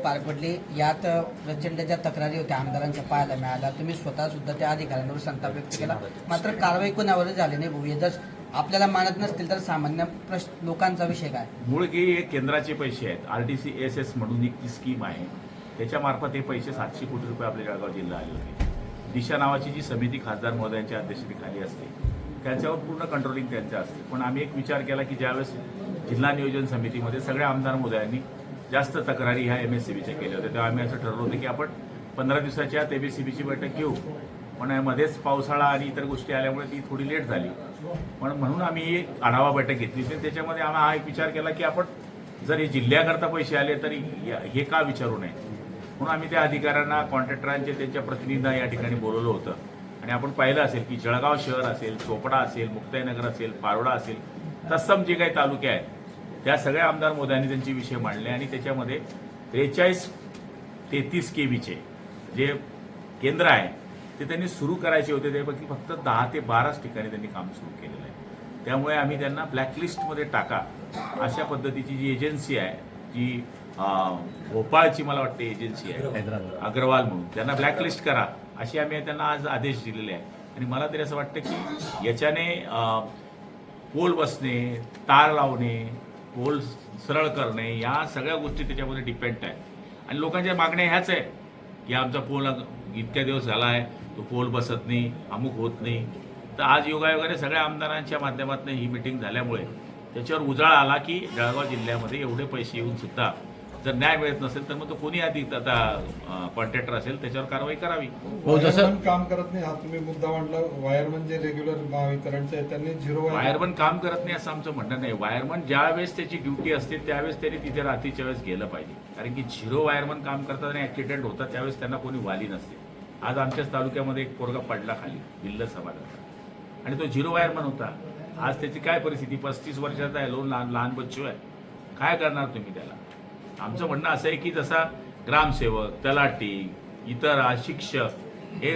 पार पडली. यात प्रचंड ज्या तक्रारी होत्या आमदारांच्या पाहायला मिळाल्या. तुम्ही स्वतः सुद्धा त्या अधिकाऱ्यांवर संताप व्यक्त केला. मात्र कारवाई कोणावर झाली नाही भाऊ. जर आपल्याला मानत नसतील तर सामान्य प्रश्न लोकांचा विषय काय? मूळ की हे केंद्राचे पैसे आहेत. R T C S S म्हणून एक ती स्कीम आहे. त्याच्यामार्फत हे पैसे सातशे कोटी रुपये आपल्या जळगाव जिल्हा आले होते दिशा नावाची जी समिती खासदार महोदयांच्या अध्यक्षतेखाली असते त्याच्यावर पूर्ण कंट्रोलिंग त्यांचं असते. पण आम्ही एक विचार केला की ज्यावेळेस जिल्हा नियोजन समितीमध्ये सगळ्या आमदार महोदयांनी जास्त तक्रारी ह्या एम एस सी बीच्या केल्या होत्या तेव्हा आम्ही असं ठरवलं होतं की आपण पंधरा दिवसाच्या आत एम एस सी बीची बैठक घेऊ. पण मध्येच पावसाळा आणि इतर गोष्टी आल्यामुळे ती थोडी लेट झाली. पण म्हणून आम्ही एक आढावा बैठक घेतली. होती त्याच्यामध्ये आम्ही हा एक विचार केला की आपण जर हे जिल्ह्याकरता पैसे आले तरी हे का विचारू नये? म्हणून आम्ही त्या अधिकाऱ्यांना कॉन्ट्रॅक्टरांचे त्यांच्या प्रतिनिधींना या ठिकाणी बोलवलं होतं. आणि आपण पाहिलं असेल की जळगाव शहर असेल चोपडा असेल मुक्ताईनगर असेल पारोडा असेल तत्सम जे काही तालुके आहेत त्या सगळ्या आमदार मोद्यांनी त्यांचे विषय मांडले आणि त्याच्यामध्ये त्रेचाळीस तेहतीस के बीचे जे केंद्र आहे ते त्यांनी सुरू करायचे होते. त्यापैकी फक्त दहा ते बाराच ठिकाणी त्यांनी काम सुरू केलेलं आहे. त्यामुळे आम्ही त्यांना ब्लॅकलिस्टमध्ये टाका. अशा पद्धतीची जी एजन्सी आहे जी भोपाळची मला वाटते एजन्सी आहे अग्रवाल म्हणून त्यांना ब्लॅकलिस्ट करा. अशी आम्ही त्यांना आज आदेश दिलेले आहे आणि मला तरी असं वाटतं की याच्याने पोल बसणे तार लावणे पोल सरळ करणे या सगळ्या गोष्टी त्याच्यामध्ये डिपेंड आहे. आणि लोकांच्या मागण्या ह्याच आहे की आमचा पोल इतक्या दिवस झाला आहे तो पोल बसत नाही अमुक होत नाही. तर आज योगायोगाने सगळ्या आमदारांच्या माध्यमातून ही मिटिंग झाल्यामुळे त्याच्यावर उजाळा आला की जळगाव जिल्ह्यामध्ये एवढे पैसे येऊन सुद्धा जर न्याय मिळत नसेल तर मग तो कोणी आधी आता कॉन्ट्रॅक्टर असेल त्याच्यावर कारवाई करावी. हो जसं वायरमन काम करत नाही हा तुम्ही मुद्दा मांडला. वायरमन जे रेग्युलर महावितरणचे आहेत त्यांनी झिरो वायर वायरमन काम करत नाही असं आमचं म्हणणं नाही. वायरमन ज्या वेळेस त्याची ड्युटी असते त्यावेळेस त्यांनी तिथे रात्रीच्या वेळेस गेलं पाहिजे. कारण की झिरो वायरमन काम करतात आणि ऍक्सिडेंट होतात त्यावेळेस त्यांना कोणी वाली नसते. आज आमच्याच तालुक्यामध्ये एक पोरगा पडला खाली बिल्ल समाजाचा. आणि तो झिरो वायरमन होता. आज त्याची काय परिस्थिती? पस्तीस वर्षाचा आहे लोन लहान लहान बच्चू आहे. काय करणार तुम्ही त्याला? आमचं म्हणणं असं आहे की जसा ग्रामसेवक तलाठी इतर शिक्षक हे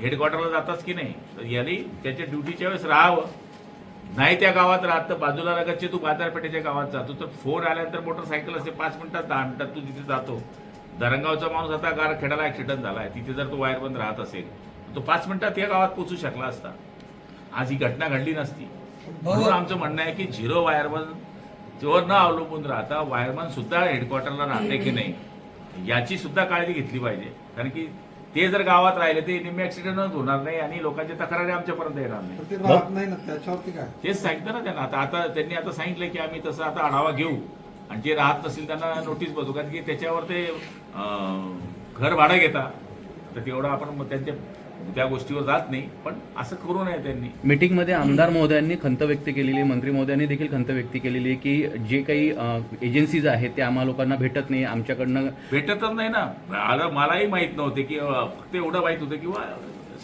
हेडक्वार्टरला जातात की नाही? तर यांनी त्याच्या ड्युटीच्या वेळेस राहावं. नाही त्या गावात राहत तर बाजूला लगतचे तू बाजारपेठेच्या गावात जातो. तर फोन आल्यानंतर मोटरसायकल असते पाच मिनिटात दहा मिनिटात तू तिथे जातो. धरणगावचा माणूस आता गारखेडाला ऍक्सिडेंट झाला आहे तिथे जर तो वायरबंद राहत असेल तर तो पाच मिनिटात या गावात पोचू शकला असता. आज ही घटना घडली नसती. म्हणून आमचं म्हणणं आहे की झिरो वायरमन वर न अवलंबून राहता वायरमन सुद्धा हेडक्वार्टरला राहते की नाही याची सुद्धा काळजी घेतली पाहिजे. कारण की ते जर गावात राहिले ते निम्मे ऍक्सिडेंटच होणार नाही आणि लोकांच्या तक्रारी आमच्यापर्यंत येणार नाही. तेच सांगितलं ना त्यांना. आता आता त्यांनी आता सांगितलं की आम्ही तसं आता आढावा घेऊ. आणि जे राहत नसतील त्यांना नोटीस बसू कारण की त्याच्यावर ते घर भाडं घेता. तर तेवढं आपण त्यांच्या त्या गोष्टीवर जात नाही पण असं करू नये त्यांनी. मीटिंगमध्ये आमदार महोदयांनी खंत व्यक्त केलेली आहे मंत्री महोदयांनी देखील खंत व्यक्त केलेली आहे की जे काही एजन्सीज आहेत त्या आम्हा लोकांना भेटत नाही आमच्याकडनं भेटतच नाही ना. मला मलाही माहीत नव्हते की फक्त एवढं माहीत होतं किंवा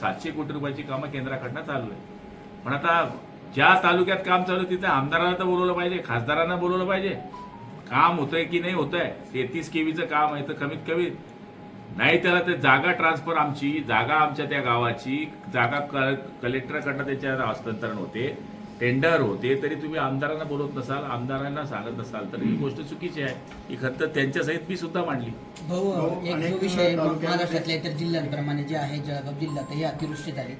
सातशे कोटी रुपयाची कामं केंद्राकडनं चालू आहे पण आता ज्या तालुक्यात काम चालू तिथे आमदारांना तर बोलवलं पाहिजे खासदारांना बोलवलं पाहिजे. काम होतंय की नाही होतंय तेहतीस केवीचं काम आहे तर कमीत कमी नाही त्याला ते जागा ट्रान्सफर आमची जागा आमच्या त्या गावाची जागा क कलेक्टरकडनं त्याच्या हस्तांतरण होते टेंडर होते तरी तुम्ही आमदारांना बोलत नसाल आमदारांना सांगत नसाल तर ही गोष्ट चुकीची आहे. ही खत त्यांच्या सहित मी सुद्धा मांडली. भाऊ एक जो विषय महाराष्ट्रातल्या इतर जिल्ह्यांप्रमाणे जे आहे जळगाव जिल्ह्यात ही अतिवृष्टी झाली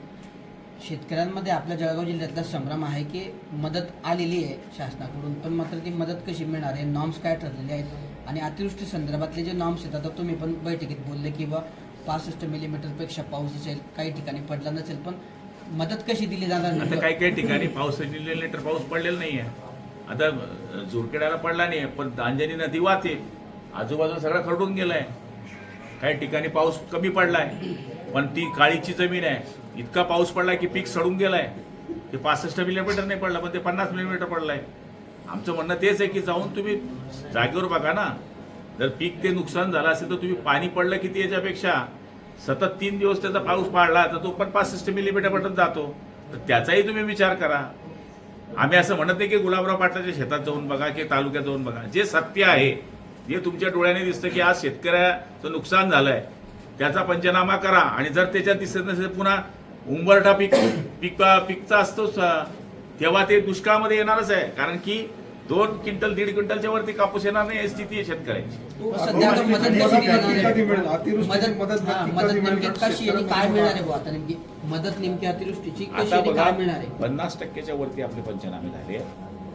शेतकऱ्यांमध्ये आपल्या जळगाव जिल्ह्यातला संभ्रम आहे की मदत आलेली आहे शासनाकडून पण मात्र ती मदत कशी मिळणार आहे? नॉर्म्स काय ठरलेले आहेत? आणि अतिवृष्टी संदर्भातले जे नॉर्म्स आहेत आता तुम्ही पण बैठकीत बोलले की बा पासष्ट मिलीमीटरपेक्षा पाऊस असेल काही ठिकाणी पडला नसेल पण मदत कशी दिली जाणार आता काही काही ठिकाणी पाऊस मिलीमीटर पाऊस पडलेला नाही आहे आता अं, पडला नाही पण दांजनी नदी वाहते. आजूबाजूला सगळं खरडून गेलाय. काही ठिकाणी पाऊस कमी पडलाय पण ती काळीची जमीन आहे. इतका पाऊस पडलाय की पीक सडून गेलाय. ते पासष्ट मिलीमीटर नाही पडला पण ते पन्नास मिलीमीटर पडलाय. आमचं म्हणणं तेच आहे की जाऊन तुम्ही जागेवर बघा ना. जर पीक ते नुकसान झालं असेल तर तुम्ही पाणी पडलं किती याच्यापेक्षा? सतत तीन दिवस त्याचा पाऊस पाडला तर तो पण पासष्ट मिलीमीटरपर्यंत जातो. तर त्याचाही तुम्ही विचार करा. आम्ही असं म्हणत नाही की गुलाबराव पाटलाच्या शेतात जाऊन बघा की तालुक्यात जाऊन बघा. जे सत्य आहे जे तुमच्या डोळ्याने दिसतं की आज शेतकऱ्याचं नुकसान झालंय त्याचा पंचनामा करा. आणि जर त्याच्यात दिसत नसेल पुन्हा उंबरठा पीक पिक पिकचा असतोच तेव्हा ते दुष्काळामध्ये येणारच आहे. कारण की दोन क्विंटल दीड क्विंटलच्या वरती कापूस येणार नाही स्थिती आहे शेतकऱ्यांची. हा, पन्नास टक्क्याच्या वरती आपले पंचनामे झाले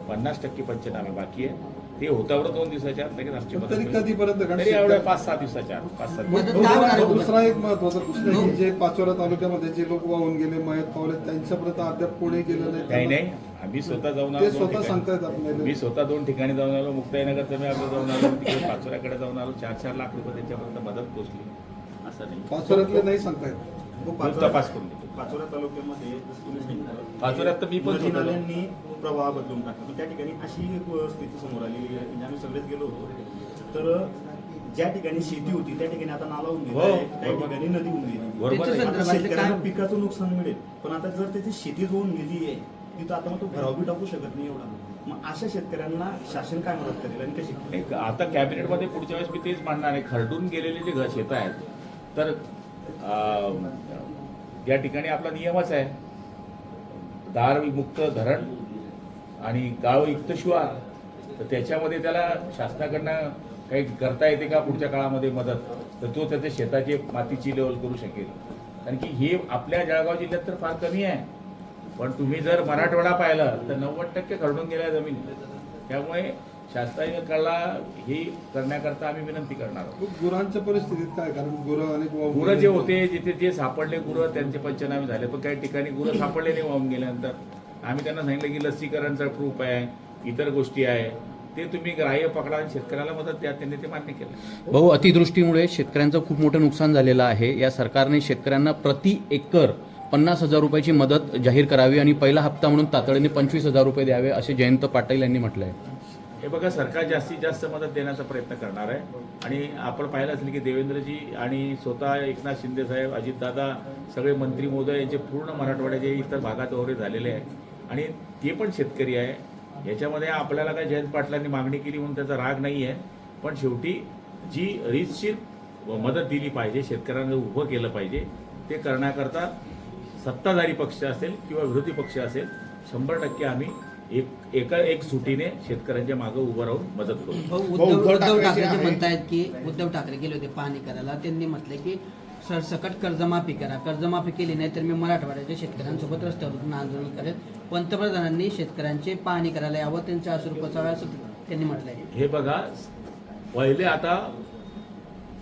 पन्नास टक्के पंचनामे बाकी आहे ते होतावर दोन दिवसाच्या आत लगेच आमची मदत तरी. कधीपर्यंत कारण तरी एवढ्या शेतकरी- पाच सहा दिवसाच्या आत पाच सात? दुसरा एक महत्त्वाचा प्रश्न आहे की जे पाचोरा तालुक्यामध्ये जे लोक वाहून गेले मयत पावले त्यांच्यापर्यंत अद्याप कोणी गेलं नाही. नाही आम्ही स्वतः जाऊन ते आलो दोन स्वतः ठिकाणी. सांगतायत आपल्याला. मी स्वतः दोन ठिकाणी जाऊन आलो मुक्ताईनगर मी आपलं जाऊन आलो तिकडे पाचोऱ्याकडे जाऊन आलो. चार चार लाख रुपये त्यांच्यापर्यंत मदत पोहोचली असं नाही. पाचोऱ्यातले नाही सांगतायत. तपास करून. पाचोरा तालुक्यामध्ये जसं तुम्ही सांगितलं पाचोऱ्यात तर मी पण नदी होतो. नाल्यांनी प्रवाह बदलून टाकला. पण त्या ठिकाणी अशी एक स्थिती समोर आलेली आहे म्हणजे आम्ही सगळेच गेलो होतो. तर ज्या ठिकाणी शेती होती त्या ठिकाणी आता नाला होऊन हो, गेला आहे काही. ठिकाणी नदी होऊन गेली बरोबर त्याच्या आहे. आता संदर्भातले शेतकऱ्यांना काय- पिकाचं नुकसान मिळेल. पण आता जर त्याची शेतीच होऊन गेली आहे तिथं आता मग तो भराव बी टाकू शकत नाही एवढा. मग अशा शेतकऱ्यांना शासन काय मदत करेल आणि कशी? एक आता कॅबिनेटमध्ये पुढच्या वेळेस मी तेच मांडणार आहे. खरडून गेलेले जे घ- शेत आहेत तर या ठिकाणी आपला नियमच आहे. दारविमुक्त धरण आणि गाव युक्त शिवार. तर त्याच्यामध्ये त्याला शासनाकडनं काही करता येते का पुढच्या काळामध्ये मदत? तर तो त्याच्या शेताची मातीची लेवल करू शकेल. कारण की हे आपल्या जळगाव जिल्ह्यात तर फार कमी आहे. पण तुम्ही जर मराठवाडा पाहिला तर नव्वद टक्के खरडून गेल्या जमीन. त्यामुळे शासनाने कळला हे करण्याकरता आम्ही विनंती करणार आहोत. गुरांच्या परिस्थितीत काय? कारण गुरं अनेक गुरं जे. होते जिथे जे सापडले गुरं त्यांचे पंचनामे झाले. पण काही ठिकाणी गुरं सापडले नाही वाहून गेल्यानंतर. आम्ही त्यांना सांगितलं की लसीकरणचा प्रूफ आहे इतर गोष्टी आहे. ते तुम्ही ग्राह्य पकडा आणि शेतकऱ्याला मदत द्या त्यांनी ते मान्य केलं. भाऊ अतिवृष्टीमुळे शेतकऱ्यांचं खूप मोठं नुकसान झालेलं आहे. या सरकारने शेतकऱ्यांना प्रति एकर पन्नास हजार रुपयाची मदत जाहीर करावी आणि पहिला हप्ता म्हणून तातडीने पंचवीस हजार रुपये द्यावे असे जयंत पाटील यांनी म्हटलं आहे हे बघा सरकार जास्तीत जास्त मदत देण्याचा प्रयत्न करणार आहे. आणि आपण पाहिलं असेल की देवेंद्रजी आणि स्वतः एकनाथ शिंदे साहेब अजितदादा सगळे मंत्री महोदय यांचे पूर्ण मराठवाड्याचे इतर भागात दौरे झालेले आहे आणि ते पण शेतकरी आहे. याच्यामध्ये आपल्याला काय जयंत पाटलांनी मागणी केली म्हणून त्याचा राग नाही आहे पण शेवटी जी रीतशीर मदत दिली पाहिजे शेतकऱ्यांना उभं केलं पाहिजे ते करण्याकरता सत्ताधारी पक्ष असेल किंवा विरोधी पक्ष असेल शंभर टक्के आम्ही एक एका एक सुटीने शेतकऱ्यांच्या मागे उभं राहून मदत करू भाऊ, उद्धव उद्धव ठाकरे जे म्हणतायत की उद्धव ठाकरे गेले होते पाहणी करायला त्यांनी म्हटलं की सरसकट कर्जमाफी करा. कर्जमाफी केली नाही तर मी मराठवाड्याच्या शेतकऱ्यांसोबत रस्त्यावर उतरून आंदोलन करेल पंतप्रधानांनी शेतकऱ्यांची पाहणी करायला यावं त्यांचे अश्रू पुसावे असं त्यांनी म्हटलंय. हे बघा पहिले आता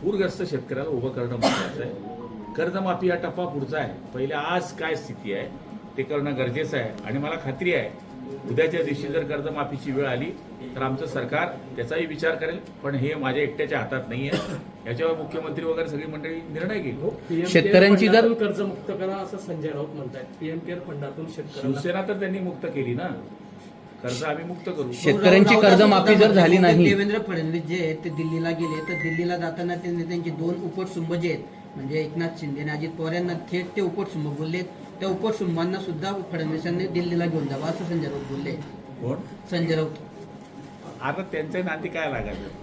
पूरग्रस्त शेतकऱ्याला उभं करणं महत्वाचं आहे. कर्जमाफी हा टप्पा पुढचा आहे. पहिले आज काय स्थिती आहे ते करणं गरजेचं आहे. आणि मला खात्री आहे उद्याच्या दिवशी जर कर्जमाफीची वेळ आली तर आमचं सरकार त्याचाही विचार करेल. पण हे माझ्या एकट्याच्या हातात नाही आहे याच्यावर मुख्यमंत्री वगैरे सगळी मंडळी निर्णय घेईल. PM शेतकऱ्यांची जर- कर्जमुक्त करा असं संजय राऊत म्हणतात पीएम केअर फंडातून शेतकऱ्यांना शिवसेना तर त्यांनी मुक्त केली ना. कर्ज आम्ही मुक्त करू. शेतकऱ्यांची कर्जमाफी जर झाली नाही देवेंद्र फडणवीस जे आहेत ते दिल्लीला गेले तर दिल्लीला जाताना त्यांनी त्यांचे दोन उपटसुंब जे आहेत. म्हणजे एकनाथ शिंदे आणि अजित पवार यांना थेट ते उपटसुंब बोलले त्या उपटसुंबांना सुद्धा फडणवीसांनी दिल्लीला घेऊन जावं असं संजय राऊत बोलले. कोण? संजय राऊत. आता त्यांचे नाते काय लागायचं?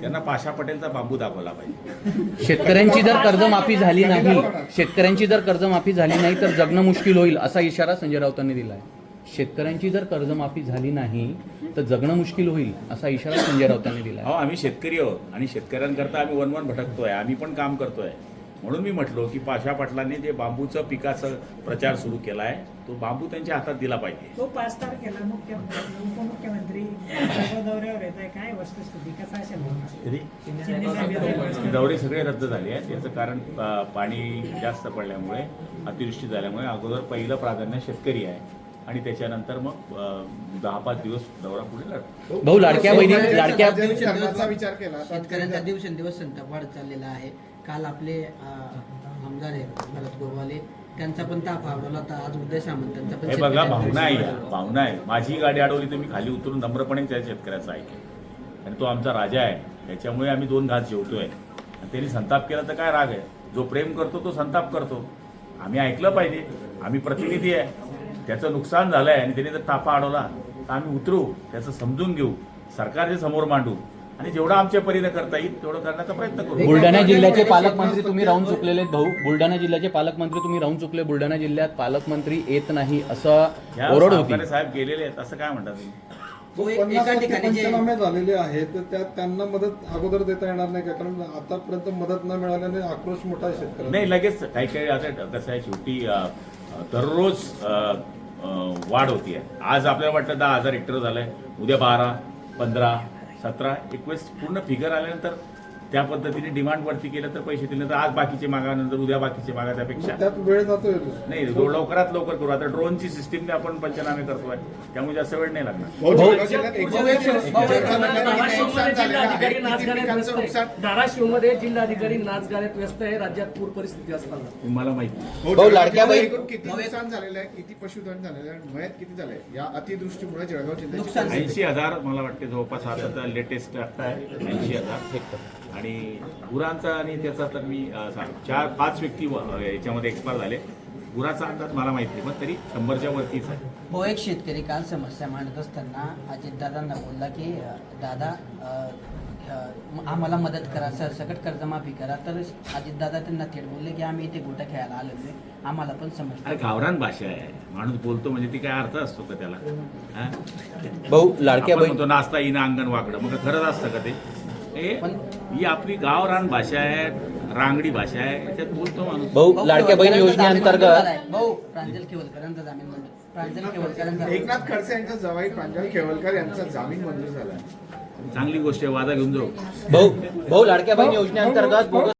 त्यांना पाशा पटेलचा बांबू दाखवला पाहिजे. शेतकऱ्यांची जर कर्जमाफी झाली नाही शेतकऱ्यांची जर कर्जमाफी झाली नाही तर जगणं मुश्किल होईल असा इशारा संजय राऊतांनी दिला आहे शेतकऱ्यांची जर कर्जमाफी झाली नाही तर जगणं मुश्किल होईल असा इशारा संजय राऊतांनी दिला अहो आम्ही शेतकरी आहोत आणि शेतकऱ्यांकरता आम्ही वन वन भटकतोय आम्ही पण काम करतोय. म्हणून मी म्हटलो की पाशा पाटलांनी जे बांबूचं पिकाचा प्रचार सुरू केला आहे तो बांबू त्यांच्या हातात दिला पाहिजे. तो पाच तारखेला मुख्यमंत्री उपमुख्यमंत्री दौऱ्यावर येत आहे. काय वस्तुस्थिती? कसा असेल. दौरे सगळे रद्द झाले आहेत. याचं कारण पाणी जास्त पडल्यामुळे अतिवृष्टी झाल्यामुळे अगोदर पहिलं प्राधान्य शेतकरी आहे. आणि त्याच्यानंतर मग दहा पाच दिवस दौरा पुढे भाऊ लाडक्या बहिणी लाडक्या विचार केला शेतकऱ्यांचा दिवसेंदिवस संताप वाढत चाललेला आहे. काल आपले आमदार आहेत भरत गोवाले त्यांचा पण ताप आवडला होता. आज उदय सामंतांचा पण हे बघा भावना आहे भावना आहे. माझी गाडी अडवली तर मी खाली उतरून नम्रपणे त्या शेतकऱ्याचं ऐकेल आणि तो आमचा राजा आहे. त्याच्यामुळे आम्ही दोन घास जेवतोय. आणि त्यांनी संताप केला तर काय राग आहे? जो प्रेम करतो तो संताप करतो. आम्ही ऐकलं पाहिजे. आम्ही प्रतिनिधी आहे. त्याचं नुकसान झालंय आणि त्याने जर तापा अडवला तर आम्ही उतरू. त्याचं समजून घेऊ. सरकारच्या समोर मांडू. आणि जेवढं आमच्या परीने करता येईल तेवढं करण्याचा प्रयत्न करू. बुलढाणा जिल्ह्याचे पालकमंत्री तुम्ही राहून चुकलेले आहेत, भाऊ बुलढाणा जिल्ह्याचे पालकमंत्री तुम्ही राहून चुकले बुलढाणा जिल्ह्यात पालकमंत्री येत नाही असं ओरड होती. साहेब गेलेले आहेत असं काय म्हणतात तुम्ही? तो एक- पन्नास एका टक्के ठिकाणी जे पंचनामे झालेले आहेत तर त्यात त्यांना मदत अगोदर देता येणार नाही का? कारण आतापर्यंत मदत न मिळाल्याने आक्रोश मोठा आहे शेतकऱ्यांचा. नाही लगेच काही काही आता कसं आहे शेवटी दररोज वाढ होतीये. आज आपल्याला वाटतं दहा हजार हेक्टर झालंय उद्या बारा पंधरा सतरा एकवीस पूर्ण फिगर आल्यानंतर त्या पद्धतीने डिमांड वरती केलं तर पैसे दिले तर आज बाकीचे मागा नंतर उद्या बाकीचे मागा त्यापेक्षा. त्यात वेळ जातोय नाही लव- लवकरात लवकर करू. आता ड्रोनची सिस्टीम आपण पंचनामे करतोय. त्यामुळे जास्त वेळ नाही लागणार. धाराशिवमध्ये जिल्हाधिकारी नाचगाण्यात व्यस्त आहे. राज्यात पूर परिस्थिती असताना. तुम्हाला माहिती भाऊ लाडक्या बहीण किती नुकसान झालेलं आहे किती पशुधन झालेलं आहे मयत किती झालंय? या अतिवृष्टीमुळे जळगाव जिल्ह्याची नुकसान ऐंशी हजार मला वाटते जवळपास आता लेटेस्ट आहे. ऐंशी हजार. आणि गुरांचा आणि त्याचा तर मी सांग चार पाच व्यक्ती व- याच्यामध्ये एक्सपायर झाले. गुराचा अंदाज मला माहिती नाही पण तरी शंभरच्या वरतीच आहे. हो एक शेतकरी काल समस्या मांडत असताना अजितदादांना बोलला की दादा आम्हाला मदत करा सरसकट कर्जमाफी करा. तर अजितदादा त्यांना थेट बोलले की आम्ही इथे गोटा खेळायला आलो नाही आम्हाला पण अरे समजतं गावरान भाषा आहे. माणूस बोलतो म्हणजे ती काय अर्थ असतो का त्याला? भाऊ लाडक्या नाचता येईना अंगण वाकडं. मग खरंच असतं का ते? हे ही आपली गावरान भाषा आहे रांगडी भाषा आहे याच्यात बोलतो माणूस. भाऊ लाडक्या बहीण योजनेअंतर्गत. भाऊ प्रांजल केवलकरांचा जामीन मंजूर प्रांजल केवलकरांचा एकनाथ खडसे यांचा जवाई प्रांजल खेवलकर यांचा जामीन मंजूर झाला. चांगली गोष्ट आहे वादा घेऊन जाऊ. भाऊ भाऊ लाडक्या बहीण योजनेअंतर्गत बोगस